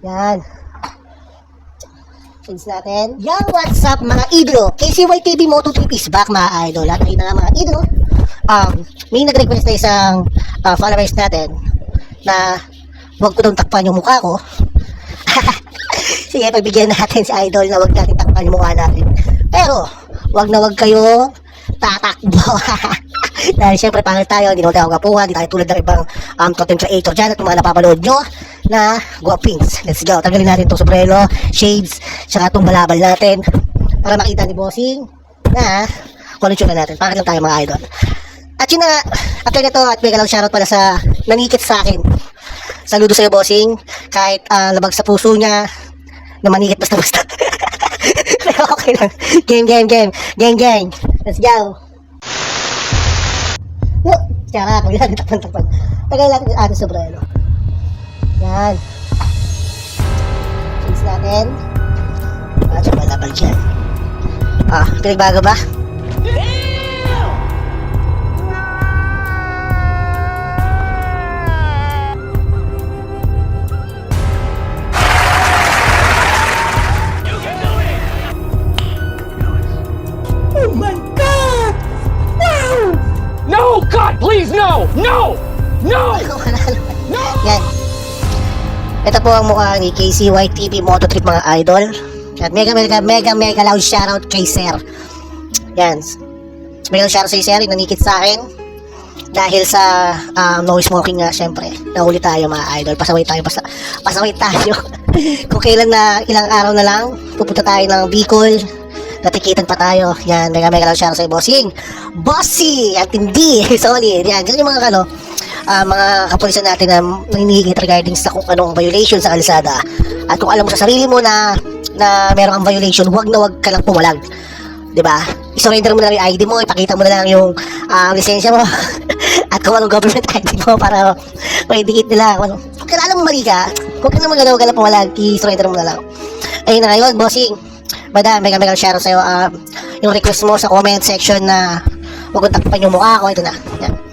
Yan. Change natin. Yan, what's up mga idolo? KCY TV Moto 3 is back mga idol. At ayun na mga idolo. Um, may nag-request na isang uh, followers natin na huwag ko daw takpan yung mukha ko. Sige, pagbigyan natin si idol na huwag natin takpan yung mukha natin. Pero, huwag na huwag kayo tatakbo. Dahil syempre pangit tayo, hindi naman tayo kapuhan, hindi tayo tulad ng ibang um, content creator dyan at mga napapanood nyo na guwapings. Let's go. Tanggalin natin itong sombrero, shades, saka itong balabal natin para makita ni Bossing na kung ano tsura natin. Pangit lang tayo mga idol. At yun na nga, after na to, at mega lang shoutout pala sa nanikit sa akin. Saludo sa'yo, Bossing. Kahit uh, labag sa puso niya, na manikit basta-basta. Okay lang. Game, game, game. Game, game. Let's go. Yo, tsaka, pag natin takpan, takpan. Tagay yung ating sombrero. Yan. Change natin. Ah, tsaka malabal dyan. Ah, pinagbago ba? Oh my God! Wow! No! God, please, no! Ito po ang mukha ni KCY TV Moto Trip mga idol. At mega mega mega mega loud shoutout kay Sir. Yan. Mega shoutout sa Sir, nanikit sa akin. Dahil sa um, no smoking nga, syempre. Nahuli tayo mga idol. Pasaway tayo, pasa pasaway tayo. Kung kailan na, ilang araw na lang, pupunta tayo ng Bicol. Natikitan pa tayo. Yan, mega mega loud shoutout sa bossing. Bossy! At hindi, solid. Yan, ganyan yung mga ano, ah, mga kapulisan natin na nanihigit regarding sa kung anong violation sa kalsada. At kung alam mo sa sarili mo na na meron kang violation, huwag na huwag ka lang pumalag. 'Di ba? I-surrender mo na lang yung ID mo, ipakita mo na lang yung ah, lisensya mo. At kung anong government ID mo para ma-indicate nila. Kung. Kung kilala mo mali ka, huwag ka na magalaw ka lang pumalag, i-surrender mo na lang. Ayun na ngayon, bossing. Madam, mega mega share sa'yo ah, yung request mo sa comment section na huwag kong takpan yung mukha ko. Ito na. Yan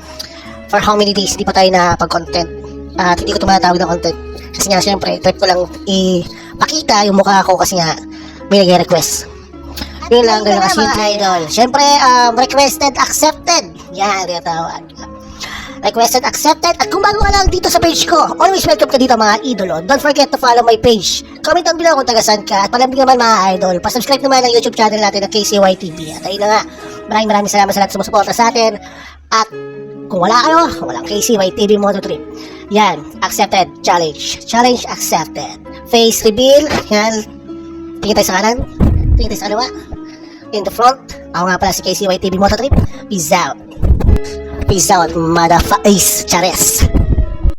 for how many days hindi pa tayo nakapag-content. At hindi ko tumatawag ng content. Kasi nga syempre trip ko lang ipakita yung mukha ko kasi nga may nag-request yun lang ganun kasi idol. Syempre um, requested accepted. Yan tinatawag requested accepted. At kung bago ka lang dito sa page ko always welcome ka dito mga idolo. Don't forget to follow my page. Comment down below kung taga saan ka. At palambing naman mga idol pasubscribe naman ng youtube channel natin na KCY TV at ayun na nga maraming maraming salamat sa lahat sumusuporta sa atin at kung wala kayo, walang KCY TV Moto Trip. Yan, accepted. Challenge. Challenge accepted. Face reveal. Yan. Tingin tayo sa kanan. Tingin tayo sa kaliwa. In the front. Ako nga pala si KCY TV Moto Trip. Peace out. Peace out, motherfuckers. Chares.